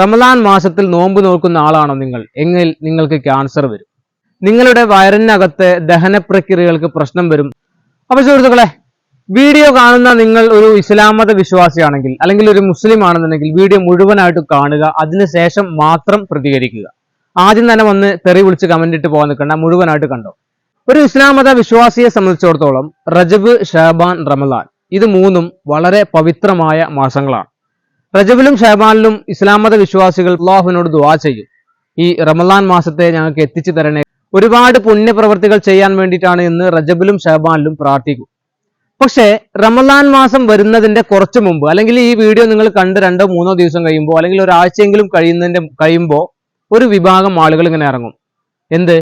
റമദാൻ മാസത്തിൽ നോമ്പ് നോക്കുന്ന ആളാണോ നിങ്ങൾ? എങ്കിൽ നിങ്ങൾക്ക് ക്യാൻസർ വരും. നിങ്ങളുടെ വയറിനകത്ത് ദഹന പ്രക്രിയകൾക്ക് പ്രശ്നം വരും. അപ്പൊ സുഹൃത്തുക്കളെ വീഡിയോ കാണുന്ന നിങ്ങൾ ഒരു ഇസ്ലാമത വിശ്വാസിയാണെങ്കിൽ അല്ലെങ്കിൽ ഒരു മുസ്ലിം ആണെന്നുണ്ടെങ്കിൽ വീഡിയോ മുഴുവനായിട്ട് കാണുക അതിനുശേഷം മാത്രം പ്രതികരിക്കുക. ആദ്യം തന്നെ വന്ന് തെറി വിളിച്ച് കമന്റ് ഇട്ട് പോകാൻ നിൽക്കണ്ട മുഴുവനായിട്ട് കണ്ടോ? ഒരു ഇസ്ലാമത വിശ്വാസിയെ സംബന്ധിച്ചിടത്തോളം റജബ് ഷാബാൻ റമദാൻ ഇത് മൂന്നും വളരെ പവിത്രമായ മാസങ്ങളാണ്. റജബിലും ഷാബാനിലും ഇസ്ലാം മത വിശ്വാസികൾ അള്ളാഹുവിനോട് ദുവാ ചെയ്യും. ഈ റമലാൻ മാസത്തെ ഞങ്ങൾക്ക് എത്തിച്ചു തരണേ. ഒരുപാട് പുണ്യപ്രവർത്തികൾ ചെയ്യാൻ വേണ്ടിയിട്ടാണ് ഇന്ന് റജബിലും ഷാബാനിലും പ്രാർത്ഥിക്കും. പക്ഷേ റമലാൻ മാസം വരുന്നതിന്റെ കുറച്ച് മുമ്പ് അല്ലെങ്കിൽ ഈ വീഡിയോ നിങ്ങൾ കണ്ട് രണ്ടോ മൂന്നോ ദിവസം കഴിയുമ്പോൾ അല്ലെങ്കിൽ ഒരാഴ്ചയെങ്കിലും കഴിയുന്നതിന്റെ കഴിയുമ്പോൾ ഒരു വിഭാഗം ആളുകൾ ഇങ്ങനെ ഇറങ്ങും. എന്ത്?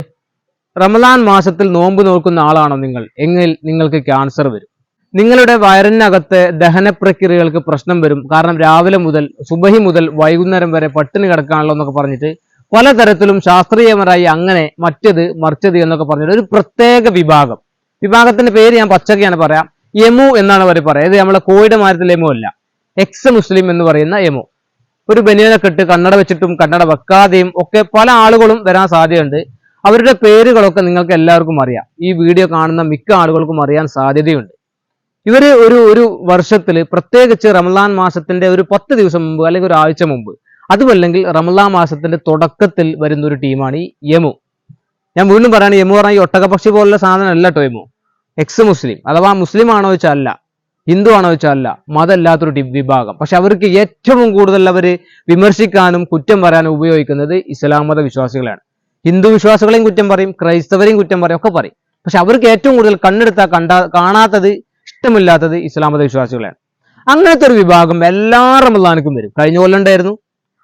റമലാൻ മാസത്തിൽ നോമ്പ് നോക്കുന്ന ആളാണോ നിങ്ങൾ? എങ്കിൽ നിങ്ങൾക്ക് ക്യാൻസർ വരും. നിങ്ങളുടെ വയറിനകത്തെ ദഹന പ്രക്രിയകൾക്ക് പ്രശ്നം വരും. കാരണം രാവിലെ മുതൽ സുബഹി മുതൽ വൈകുന്നേരം വരെ പട്ടിണി കിടക്കാണല്ലോ എന്നൊക്കെ പറഞ്ഞിട്ട് പലതരത്തിലും ശാസ്ത്രീയപരമായി അങ്ങനെ മറ്റത് മറിച്ചത് എന്നൊക്കെ പറഞ്ഞിട്ട് ഒരു പ്രത്യേക വിഭാഗം. വിഭാഗത്തിന്റെ പേര് ഞാൻ പച്ചക്കയാണ് പറയാം. യമു എന്നാണ് അവർ പറയുക. ഇത് നമ്മളെ കോഴിയുടെ മാരത്തിലെ യമു അല്ല. എക്സ് മുസ്ലിം എന്ന് പറയുന്ന യമു. ഒരു ബനിയനൊക്കെ ഇട്ട് കണ്ണട വെച്ചിട്ടും കണ്ണട വെക്കാതെയും ഒക്കെ പല ആളുകളും വരാൻ സാധ്യതയുണ്ട്. അവരുടെ പേരുകളൊക്കെ നിങ്ങൾക്ക് എല്ലാവർക്കും അറിയാം. ഈ വീഡിയോ കാണുന്ന മിക്ക ആളുകൾക്കും അറിയാൻ സാധ്യതയുണ്ട്. ഇവർ ഒരു ഒരു വർഷത്തിൽ പ്രത്യേകിച്ച് റമലാൻ മാസത്തിന്റെ ഒരു പത്ത് ദിവസം മുമ്പ് അല്ലെങ്കിൽ ഒരു ആഴ്ച മുമ്പ് അതുമല്ലെങ്കിൽ റമലാൻ മാസത്തിന്റെ തുടക്കത്തിൽ വരുന്ന ഒരു ടീമാണ് ഈ യമു. ഞാൻ വീണ്ടും പറയുന്നത് യമു പറഞ്ഞാൽ ഈ ഒട്ടകപക്ഷി പോലുള്ള സാധനം അല്ല കേട്ടോ യമു. എക്സ് മുസ്ലിം അഥവാ മുസ്ലിം ആണോ വെച്ചാൽ അല്ല ഹിന്ദു ആണോ വെച്ചാൽ അല്ല മതമല്ലാത്തൊരു വിഭാഗം. പക്ഷെ അവർക്ക് ഏറ്റവും കൂടുതൽ അവർ വിമർശിക്കാനും കുറ്റം പറയാനും ഉപയോഗിക്കുന്നത് ഇസ്ലാം മത വിശ്വാസികളാണ് ഹിന്ദു വിശ്വാസികളെയും കുറ്റം പറയും ക്രൈസ്തവരെയും കുറ്റം പറയും ഒക്കെ പറയും. പക്ഷെ അവർക്ക് ഏറ്റവും കൂടുതൽ കണ്ണെടുത്താൽ കണ്ടാ കാണാത്തത് ഇഷ്ടമില്ലാത്തത് ഇസ്ലാമത വിശ്വാസികളാണ് അങ്ങനത്തെ ഒരു വിഭാഗം എല്ലാ റമദാനിക്കും വരും. കഴിഞ്ഞ കൊല്ലം ഉണ്ടായിരുന്നു.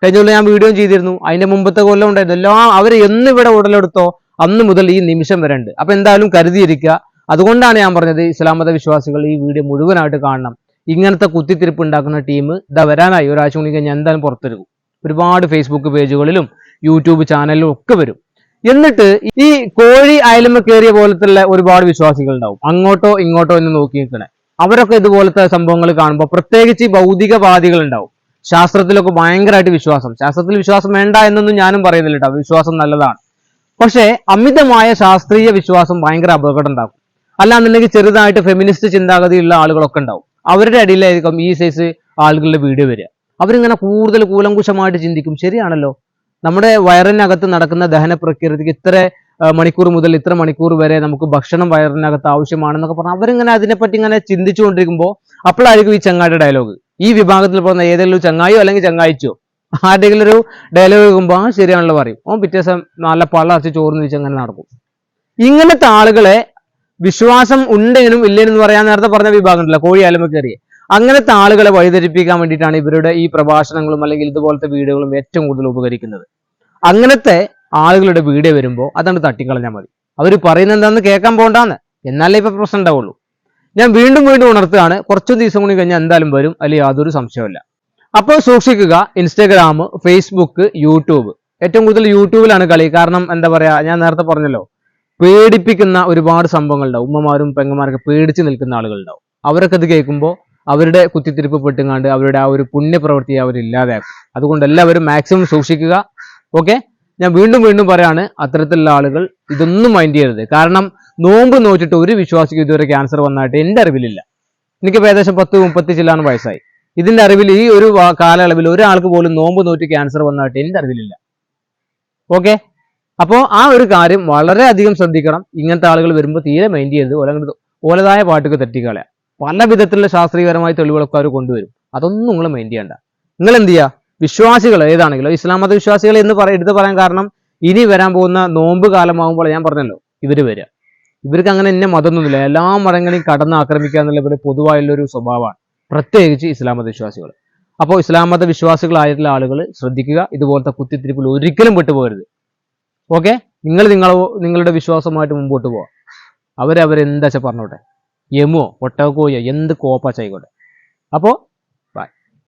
കഴിഞ്ഞ കൊല്ലം ഞാൻ വീഡിയോ ചെയ്തിരുന്നു. അതിന്റെ മുമ്പത്തെ കൊല്ലം ഉണ്ടായിരുന്നു. എല്ലാം അവർ എന്ന് ഇവിടെ ഉടലെടുത്തോ അന്ന് മുതൽ ഈ നിമിഷം വരെ ഉണ്ട്. അപ്പൊ എന്തായാലും കരുതിയിരിക്കുക. അതുകൊണ്ടാണ് ഞാൻ പറഞ്ഞത് ഇസ്ലാമത വിശ്വാസികൾ ഈ വീഡിയോ മുഴുവനായിട്ട് കാണണം. ഇങ്ങനത്തെ കുത്തിത്തിരിപ്പ് ഉണ്ടാക്കുന്ന ടീം ഇതാ വരാനായി. ഒരാഴ്ച കൂടി കഴിഞ്ഞാൽ എന്തായാലും പുറത്തിരിക്കും ഒരുപാട് ഫേസ്ബുക്ക് പേജുകളിലും യൂട്യൂബ് ചാനലിലും ഒക്കെ വരും. എന്നിട്ട് ഈ കോഴി അയലുമ കയറിയ പോലത്തുള്ള ഒരുപാട് വിശ്വാസികൾ ഉണ്ടാവും അങ്ങോട്ടോ ഇങ്ങോട്ടോ എന്ന് നോക്കി നിൽക്കണേ. അവരൊക്കെ ഇതുപോലത്തെ സംഭവങ്ങൾ കാണുമ്പോൾ പ്രത്യേകിച്ച് ഭൗതികവാദികൾ ഉണ്ടാവും ശാസ്ത്രത്തിലൊക്കെ ഭയങ്കരമായിട്ട് വിശ്വാസം. ശാസ്ത്രത്തിൽ വിശ്വാസം വേണ്ട എന്നൊന്നും ഞാനും പറയുന്നില്ല കേട്ടോ. വിശ്വാസം നല്ലതാണ്. പക്ഷേ അമിതമായ ശാസ്ത്രീയ വിശ്വാസം ഭയങ്കര അപകടം ഉണ്ടാക്കും. അല്ലാന്നുണ്ടെങ്കിൽ ചെറുതായിട്ട് ഫെമിനിസ്റ്റ് ചിന്താഗതിയുള്ള ആളുകളൊക്കെ ഉണ്ടാവും. അവരുടെ അടിയിലായിരിക്കും ഈ സൈസ് ആളുകളുടെ വീഡിയോ വരിക. അവരിങ്ങനെ കൂടുതൽ കൂലങ്കുശമായിട്ട് ചിന്തിക്കും. ശരിയാണല്ലോ? നമ്മുടെ വയറിനകത്ത് നടക്കുന്ന ദഹന പ്രക്രിയക്ക് ഇത്ര മണിക്കൂർ മുതൽ ഇത്ര മണിക്കൂർ വരെ നമുക്ക് ഭക്ഷണം വയറിനകത്ത് ആവശ്യമാണെന്നൊക്കെ പറഞ്ഞു അവരിങ്ങനെ അതിനെപ്പറ്റി ഇങ്ങനെ ചിന്തിച്ചുകൊണ്ടിരിക്കുമ്പോൾ അപ്പോഴായിരിക്കും ഈ ചങ്ങായിയുടെ ഡയലോഗ് ഈ വിഭാഗത്തിൽ പോകുന്ന ഏതെങ്കിലും ചങ്ങായോ അല്ലെങ്കിൽ ചങ്ങായിച്ചോ ആരുടെങ്കിലും ഒരു ഡയലോഗ് കേൾക്കുമ്പോൾ ആ ശരിയാണല്ലോ പറയും. ഓ പിറ്റേ ദിവസം നല്ല പള്ള അരച്ച് ചോറിന് വെച്ച് അങ്ങനെ നടക്കും. ഇങ്ങനത്തെ ആളുകളെ വിശ്വാസം ഉണ്ടെങ്കിലും ഇല്ലെന്നും പറയാൻ നേരത്തെ പറഞ്ഞ വിഭാഗം ഉണ്ടല്ലോ കോഴി അലമക്കേറിയ അങ്ങനത്തെ ആളുകളെ വഴിതെറ്റിപ്പിക്കാൻ വേണ്ടിയിട്ടാണ് ഇവരുടെ ഈ പ്രഭാഷണങ്ങളും അല്ലെങ്കിൽ ഇതുപോലത്തെ വീഡിയോകളും ഏറ്റവും കൂടുതൽ ഉപകരിക്കുന്നത്. അങ്ങനത്തെ ആളുകളുടെ വീഡിയോ വരുമ്പോൾ അതാണ് തട്ടിക്കളഞ്ഞാൽ മതി. അവർ പറയുന്നത് എന്താണെന്ന് കേൾക്കാൻ പോകണ്ടാന്ന് എന്നാലേ ഇപ്പം പ്രശ്നം ഉണ്ടാവുള്ളൂ. ഞാൻ വീണ്ടും വീണ്ടും ഉണർത്തുകയാണ്. കുറച്ചു ദിവസം കൂടി കഴിഞ്ഞാൽ എന്തായാലും വരും. അതിൽ യാതൊരു സംശയമില്ല അപ്പോൾ സൂക്ഷിക്കുക ഇൻസ്റ്റാഗ്രാം ഫേസ്ബുക്ക് യൂട്യൂബ് ഏറ്റവും കൂടുതൽ യൂട്യൂബിലാണ് കളി. കാരണം എന്താ പറയുക ഞാൻ നേരത്തെ പറഞ്ഞല്ലോ പേടിപ്പിക്കുന്ന ഒരുപാട് സംഭവങ്ങളുണ്ടാവും. ഉമ്മമാരും പെങ്ങന്മാരൊക്കെ പേടിച്ച് നിൽക്കുന്ന ആളുകളുണ്ടാവും. അവരൊക്കെ ഇത് കേൾക്കുമ്പോൾ അവരുടെ കുത്തിത്തിരിപ്പ് പെട്ടുങ്ങാണ്ട് അവരുടെ ആ ഒരു പുണ്യപ്രവൃത്തി അവർ ഇല്ലാതാക്കും അതുകൊണ്ട് എല്ലാവരും മാക്സിമം സൂക്ഷിക്കുക. ഓക്കെ ഞാൻ വീണ്ടും വീണ്ടും പറയാണ് അത്തരത്തിലുള്ള ആളുകൾ ഇതൊന്നും മൈൻഡ് ചെയ്യരുത്. കാരണം നോമ്പ് നോച്ചിട്ട് ഒരു വിശ്വാസിക്ക് ഇതുവരെ ക്യാൻസർ വന്നായിട്ട് എന്റെ അറിവിലില്ല. എനിക്കിപ്പോൾ ഏകദേശം പത്ത് മുപ്പത്തി ചില്ലാണ് വയസ്സായി. ഇതിന്റെ അറിവിൽ ഈ ഒരു കാലയളവിൽ ഒരാൾക്ക് പോലും നോമ്പ് നോറ്റ് ക്യാൻസർ വന്നായിട്ട് എന്റെ അറിവിലില്ല. ഓക്കെ അപ്പോൾ ആ ഒരു കാര്യം വളരെയധികം ശ്രദ്ധിക്കണം. ഇങ്ങനത്തെ ആളുകൾ വരുമ്പോൾ തീരെ മൈൻഡ് ചെയ്യരുത്. ഓല ഓലതായ പാട്ടുക്ക് തെറ്റിക്കളയാ പല വിധത്തിലുള്ള ശാസ്ത്രീയപരമായ തെളിവുകളൊക്കെ അവർ കൊണ്ടുവരും. അതൊന്നും നിങ്ങൾ മൈൻഡ് ചെയ്യണ്ട. നിങ്ങൾ എന്ത് ചെയ്യുക വിശ്വാസികൾ ഏതാണെങ്കിലും ഇസ്ലാം മത വിശ്വാസികൾ എന്ന് പറ എടുത്ത് പറയാൻ കാരണം ഇനി വരാൻ പോകുന്ന നോമ്പ് കാലമാകുമ്പോൾ ഞാൻ പറഞ്ഞല്ലോ ഇവർ വരിക ഇവർക്ക് അങ്ങനെ എന്നെ മതമൊന്നുമില്ല. എല്ലാ മതങ്ങളെയും കടന്ന് ആക്രമിക്കുക എന്നുള്ള ഇവരുടെ പൊതുവായുള്ളൊരു സ്വഭാവമാണ്. പ്രത്യേകിച്ച് ഇസ്ലാം മത വിശ്വാസികൾ അപ്പോൾ ഇസ്ലാം മത വിശ്വാസികളായിട്ടുള്ള ആളുകൾ ശ്രദ്ധിക്കുക ഇതുപോലത്തെ കുത്തിത്തിരിപ്പിൽ ഒരിക്കലും വിട്ടുപോകരുത് ഓക്കെ? നിങ്ങൾ നിങ്ങളോ നിങ്ങളുടെ വിശ്വാസമായിട്ട് മുമ്പോട്ട് പോവാം. അവരവരെന്താ വെച്ചാൽ പറഞ്ഞോട്ടെ? യമോ ഒട്ടകോയോ എന്ത് കോപ്പാച്ചായിക്കോട്ടെ അപ്പോൾ